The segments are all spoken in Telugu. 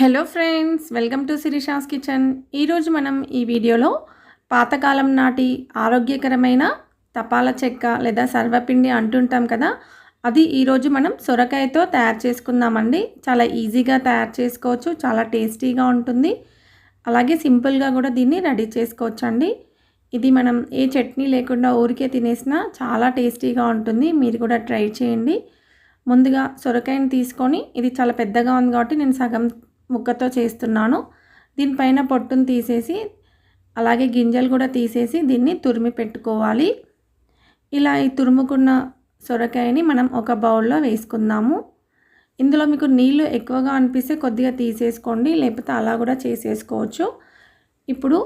Hello friends welcome to Sirisha's kitchen. ఈరోజు మనం ఈ వీడియోలో పాతకాలం నాటి ఆరోగ్యకరమైన తపాల చెక్క లేదా సర్వపిండి అంటుంటాం కదా అది ఈరోజు మనం సొరకాయతో తయారు చేసుకుందామండి. చాలా ఈజీగా తయారు చేసుకోవచ్చు చాలా టేస్టీగా ఉంటుంది. అలాగే సింపుల్గా కూడా దీన్ని రెడీ చేసుకోవచ్చు అండి ఇది మనం ఏ చట్నీ లేకుండా ఊరికే తినేసినా చాలా టేస్టీగా ఉంటుంది. మీరు కూడా ట్రై చేయండి. ముందుగా సొరకాయని తీసుకొని ఇది చాలా పెద్దగా ఉంది కాబట్టి నేను సగం ముక్కతో చేస్తున్నాను. దీనిపైన పొట్టును తీసేసి అలాగే గింజలు కూడా తీసేసి దీన్ని తురిమి పెట్టుకోవాలి. ఇలా ఈ తురుముకున్న సొరకాయని మనం ఒక బౌల్లో వేసుకుందాము. ఇందులో మీకు నీళ్ళు ఎక్కువగా అనిపిస్తే కొద్దిగా తీసేసుకోండి లేకపోతే అలా కూడా చేసేసుకోవచ్చు. ఇప్పుడు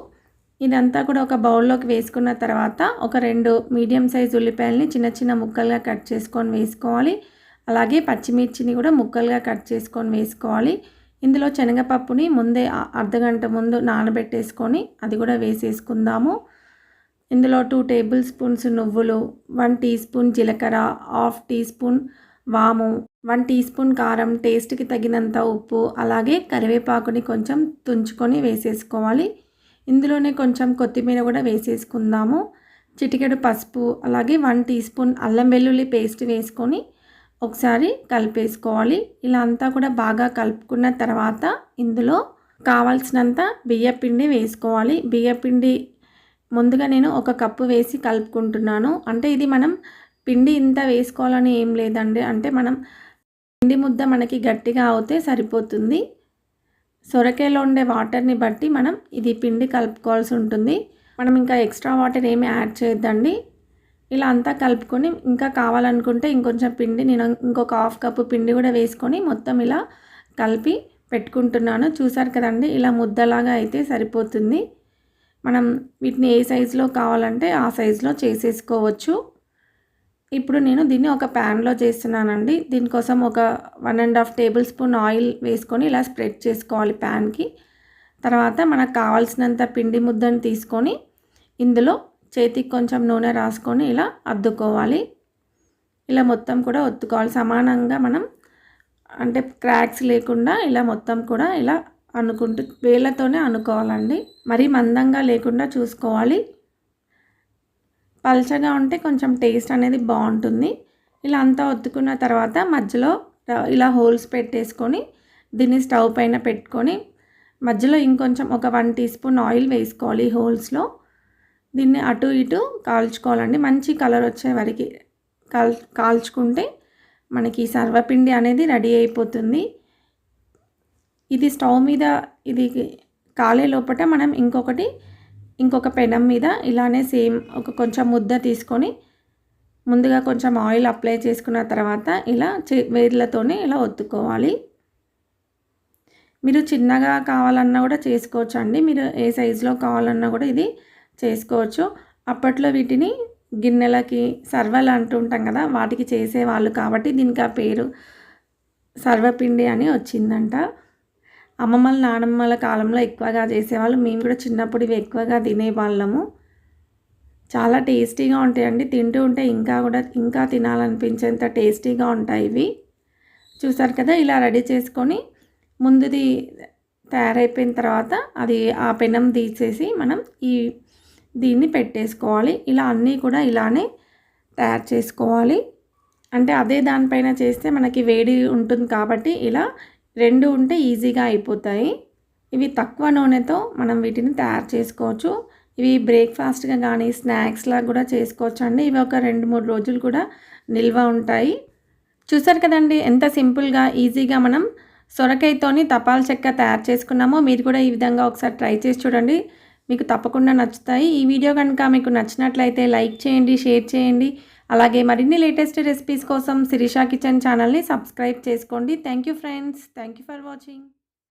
ఇదంతా కూడా ఒక బౌల్లోకి వేసుకున్న తర్వాత ఒక రెండు మీడియం సైజ్ ఉల్లిపాయలని చిన్న చిన్న ముక్కలుగా కట్ చేసుకొని వేసుకోవాలి. అలాగే పచ్చిమిర్చిని కూడా ముక్కలుగా కట్ చేసుకొని వేసుకోవాలి. ఇందులో శనగపప్పుని ముందే అర్ధగంట ముందు నానబెట్టేసుకొని అది కూడా వేసేసుకుందాము. ఇందులో టూ టేబుల్ స్పూన్స్ నువ్వులు వన్ టీ స్పూన్ జీలకర్ర హాఫ్ టీ స్పూన్ వాము వన్ టీ స్పూన్ కారం టేస్ట్కి తగినంత ఉప్పు అలాగే కరివేపాకుని కొంచెం తుంచుకొని వేసేసుకోవాలి. ఇందులోనే కొంచెం కొత్తిమీర కూడా వేసేసుకుందాము. చిటికెడు పసుపు అలాగే వన్ టీ స్పూన్ అల్లం వెల్లుల్లి పేస్ట్ వేసుకొని ఒకసారి కలిపేసుకోవాలి. ఇలా అంతా కూడా బాగా కలుపుకున్న తర్వాత ఇందులో కావాల్సినంత బియ్యపిండి వేసుకోవాలి. బియ్యపిండి ముందుగా నేను ఒక కప్పు వేసి కలుపుకుంటున్నాను. అంటే ఇది మనం పిండి ఇంత వేసుకోవాలని ఏం లేదండి. అంటే మనం పిండి ముద్ద మనకి గట్టిగా అవుతే సరిపోతుంది. సొరకాయలో ఉండే వాటర్ని బట్టి మనం ఇది పిండి కలుపుకోవాల్సి ఉంటుంది. మనం ఇంకా ఎక్స్ట్రా వాటర్ ఏమి యాడ్ చేయొద్దండి. ఇలా అంతా కలుపుకొని ఇంకా కావాలనుకుంటే ఇంకొంచెం పిండి నేను ఇంకొక హాఫ్ కప్పు పిండి కూడా వేసుకొని మొత్తం ఇలా కలిపి పెట్టుకుంటున్నాను. చూసారు కదండి ఇలా ముద్దలాగా అయితే సరిపోతుంది. మనం వీటిని ఏ సైజులో కావాలంటే ఆ సైజులో చేసేసుకోవచ్చు. ఇప్పుడు నేను దీన్ని ఒక ప్యాన్లో చేస్తున్నానండి. దీనికోసం ఒక one and half tablespoon oil వేసుకొని ఇలా స్ప్రెడ్ చేసుకోవాలి ప్యాన్కి. తర్వాత మనకు కావాల్సినంత పిండి ముద్దను తీసుకొని ఇందులో చేతికి కొంచెం నూనె రాసుకొని ఇలా అద్దుకోవాలి. ఇలా మొత్తం కూడా ఒత్తుకోవాలి. సమానంగా మనం అంటే క్రాక్స్ లేకుండా ఇలా మొత్తం కూడా ఇలా అనుకుంటూ వేళ్ళతోనే అనుకోవాలండి. మరీ మందంగా లేకుండా చూసుకోవాలి. పల్చగా ఉంటే కొంచెం టేస్ట్ అనేది బాగుంటుంది. ఇలా అంతా ఒత్తుకున్న తర్వాత మధ్యలో ఇలా హోల్స్ పెట్టేసుకొని దీన్ని స్టవ్ పైన పెట్టుకొని మధ్యలో ఇంకొంచెం ఒక వన్ టీ స్పూన్ ఆయిల్ వేసుకోవాలి హోల్స్లో. దీన్ని అటు ఇటు కాల్చుకోవాలండి. మంచి కలర్ వచ్చే వరకు కాల్ కాల్చుకుంటే మనకి సర్వపిండి అనేది రెడీ అయిపోతుంది. ఇది స్టవ్ మీద ఇది కాలే లోపల మనం ఇంకొకటి ఇంకొక పెనం మీద ఇలానే సేమ్ ఒక కొంచెం ముద్ద తీసుకొని ముందుగా కొంచెం ఆయిల్ అప్లై చేసుకున్న తర్వాత ఇలా చే వేర్లతోనే ఇలా ఒత్తుకోవాలి. మీరు చిన్నగా కావాలన్నా కూడా చేసుకోవచ్చు అండి మీరు ఏ సైజులో కావాలన్నా కూడా ఇది చేసుకోవచ్చు. అప్పట్లో వీటిని గిన్నెలకి సర్వలు అంటుంటాం కదా వాటికి చేసేవాళ్ళు కాబట్టి దీనికి ఆ పేరు సర్వపిండి అని వచ్చిందంట. అమ్మమ్మల నానమ్మల కాలంలో ఎక్కువగా చేసేవాళ్ళు. మేము కూడా చిన్నప్పుడు ఇవి ఎక్కువగా తినేవాళ్ళము. చాలా టేస్టీగా ఉంటాయండి. తింటూ ఉంటే ఇంకా కూడా ఇంకా తినాలనిపించేంత టేస్టీగా ఉంటాయి ఇవి. చూసారు కదా ఇలా రెడీ చేసుకొని ముందుది తయారైపోయిన తర్వాత అది ఆ పెనం తీసేసి మనం ఈ దీన్ని పెట్టేసుకోవాలి. ఇలా అన్నీ కూడా ఇలానే తయారు చేసుకోవాలి. అంటే అదే దానిపైన చేస్తే మనకి వేడి ఉంటుంది కాబట్టి ఇలా రెండు ఉంటే ఈజీగా అయిపోతాయి. ఇవి తక్కువ నూనెతో మనం వీటిని తయారు చేసుకోవచ్చు. ఇవి బ్రేక్ఫాస్ట్గా కానీ స్నాక్స్లా కూడా చేసుకోవచ్చు అండి. ఇవి ఒక రెండు మూడు రోజులు కూడా నిల్వ ఉంటాయి. చూసారు కదండి ఎంత సింపుల్గా ఈజీగా మనం సొరకాయతోని తపాల చెక్క తయారు చేసుకున్నామో మీరు కూడా ఈ విధంగా ఒకసారి ట్రై చేసి చూడండి. మీకు తప్పకుండా నచ్చుతాయి. ఈ వీడియో కనుక మీకు నచ్చినట్లయితే లైక్ చేయండి షేర్ చేయండి. అలాగే మరిన్ని లేటెస్ట్ రెసిపీస్ కోసం శిరీషా కిచెన్ ఛానల్ని సబ్స్క్రైబ్ చేసుకోండి. Thank you friends. Thank you for watching.